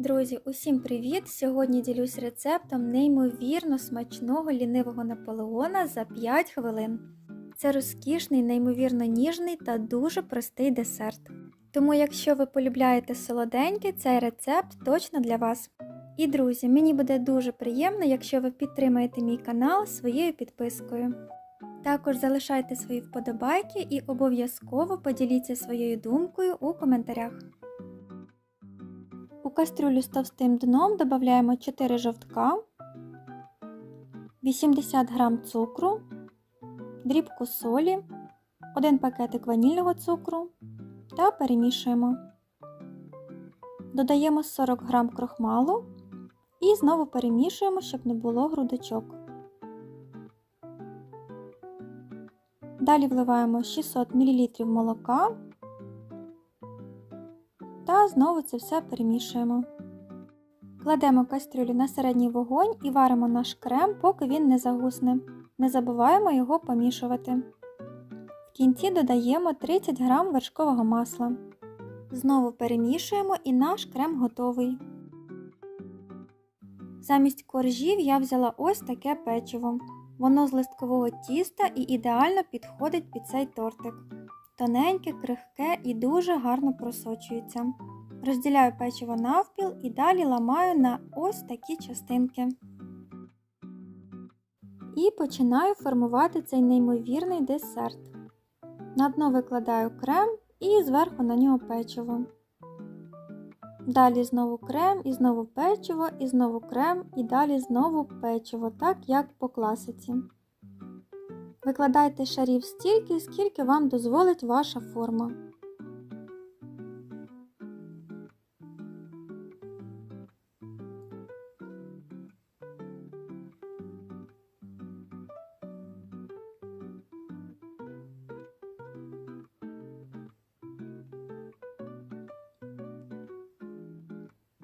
Друзі, усім привіт! Сьогодні ділюсь рецептом неймовірно смачного лінивого наполеона за 5 хвилин. Це розкішний, неймовірно ніжний та дуже простий десерт. Тому, якщо ви полюбляєте солоденьке, цей рецепт точно для вас. І друзі, мені буде дуже приємно, якщо ви підтримаєте мій канал своєю підпискою. Також залишайте свої вподобайки і обов'язково поділіться своєю думкою у коментарях. У кастрюлю з товстим дном додаємо 4 жовтка, 80 г цукру, дрібку солі, 1 пакетик ванільного цукру та перемішуємо. Додаємо 40 г крохмалу і знову перемішуємо, щоб не було грудочок. Далі вливаємо 600 мл молока знову це все перемішуємо. Кладемо кастрюлю на середній вогонь і варимо наш крем, поки він не загусне. Не забуваємо його помішувати. В кінці додаємо 30 г вершкового масла. Знову перемішуємо і наш крем готовий. Замість коржів я взяла ось таке печиво. Воно з листкового тіста і ідеально підходить під цей тортик. Тоненьке, крихке і дуже гарно просочується. Розділяю печиво навпіл і далі ламаю на ось такі частинки. І починаю формувати цей неймовірний десерт. На дно викладаю крем і зверху на нього печиво. Далі знову крем, і знову печиво, і знову крем, і далі знову печиво, так як по класиці. Викладайте шарів стільки, скільки вам дозволить ваша форма.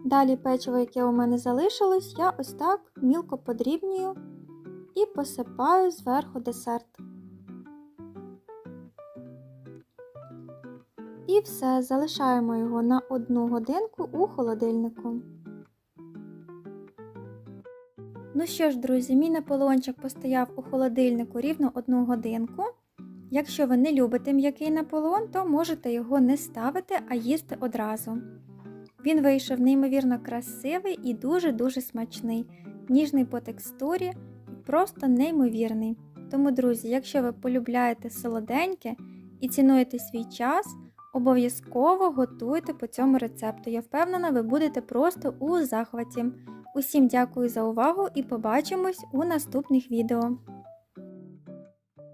Далі печиво, яке у мене залишилось, я ось так мілко подрібнюю і посипаю зверху десерт. І все, залишаємо його на одну годинку у холодильнику. Ну що ж, друзі, мій наполеончик постояв у холодильнику рівно одну годинку. Якщо ви не любите м'який наполеон, то можете його не ставити, а їсти одразу. Він вийшов неймовірно красивий і дуже-дуже смачний, ніжний по текстурі і просто неймовірний. Тому, друзі, якщо ви полюбляєте солоденьке і цінуєте свій час, обов'язково готуйте по цьому рецепту. Я впевнена, ви будете просто у захваті. Усім дякую за увагу і побачимось у наступних відео.